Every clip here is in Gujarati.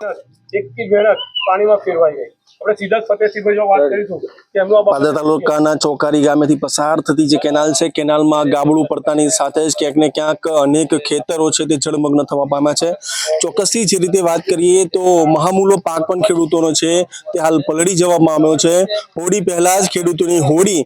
એકથી બેડક પાણીમાં ફેરવાઈ ગઈ. આપણે સીધા ફતેહસિંહભાઈ જો વાત કરીશું કે એમનું પાદર તાલુકાના ચોકારી ગામેથી પસાર થતી જે કેનાલ છે કેનાલમાં ગાબડું પડતાની સાથે જ ક્યાંક ને ક્યાંક અનેક ખેતરો છે તે જળમગ્ન થવા પામ્યા છે. ચોક્કસથી જે રીતે વાત કરીએ તો મહામૂલો પાક પણ ખેડૂતોનો છે. તે હાલ પલળી જવામાં આવ્યો છે. હોળી પહેલા જ ખેડૂતોની હોળી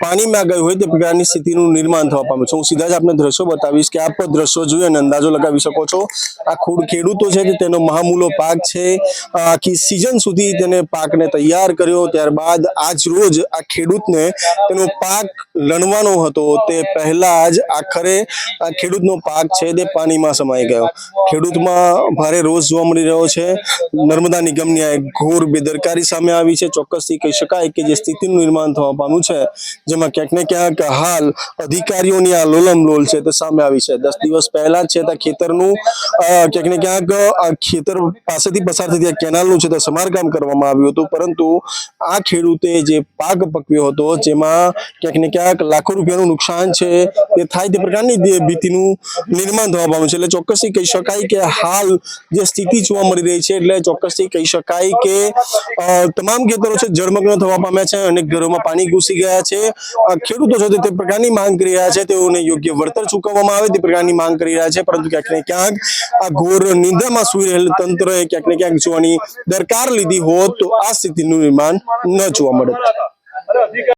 પાણીમાં ગઈ હોય તે પ્રકારની સ્થિતિનું નિર્માણ થવા પામ્યું છે. હું સીધા જ આપને દ્રશ્યો બતાવીશ કે આપ દ્રશ્યો જોઈ અને અંદાજો લગાવી શકો છો. આ ખૂડ ખેડૂતો છે તે તેનો મહામૂલો પાક છે. આખી સિઝન સુધી તેને પાકને તૈયાર કર્યો. ત્યારબાદ આજ રોજ આ ખેડૂતને તેનો પાક લણવાનો હતો. તે પહેલા જ આખરે આ ખેડૂતનો પાક છે તે પાણીમાં સમાઈ ગયો. ખેડૂતમાં ભારે રોષ જોવા મળી રહ્યો છે. નર્મદા નિગમની આ ઘોર બેદરકારી સામે આવી છે. ચોક્કસથી કહી શકાય કે જે સ્થિતિનું નિર્માણ થવા પામ્યું છે, જેમાં ક્યાંક ને ક્યાંક હાલ અધિકારીઓની આ લોલમ લોલ છે તે સામે આવી છે. દસ દિવસ પહેલા છે તે ખેતરનું ક્યાંક ને ક્યાંક આ ખેતર પાસેથી પસાર થતી આ કેનાલનું છે તે સમારકામ કરવામાં આવ્યું હતું. પરંતુ આ ખેડૂતે જે પાક પકવ્યો હતો, જેમાં ક્યાંક ને ક્યાંક લાખો રૂપિયાનું નુકસાન છે, તે થાય તે પ્રકારની ભીતિનું નિર્માણ થવા પામ્યું છે. એટલે ચોક્કસથી કહી શકાય કે હાલ જે સ્થિતિ જોવા મળી રહી છે એટલે ચોક્કસથી કહી શકાય કે તમામ ખેતરો છે જળમગ્ન થવા પામ્યા છે, અનેક ઘરોમાં પાણી ઘૂસી ગયા છે. ખેડૂતો છે તે પ્રકારની માંગ કરી રહ્યા છે, તેઓને યોગ્ય વળતર ચૂકવવામાં આવે તે પ્રકારની માંગ કરી રહ્યા છે, પરંતુ ક્યાંક ને ક્યાંક આ ઘોર નિંદામાં સુઈ રહેલ તંત્રએ ક્યાંક ને ક્યાંક જોવાની દરકાર લીધી હોત તો આ સ્થિતિનું નિર્માણ ન જોવા મળે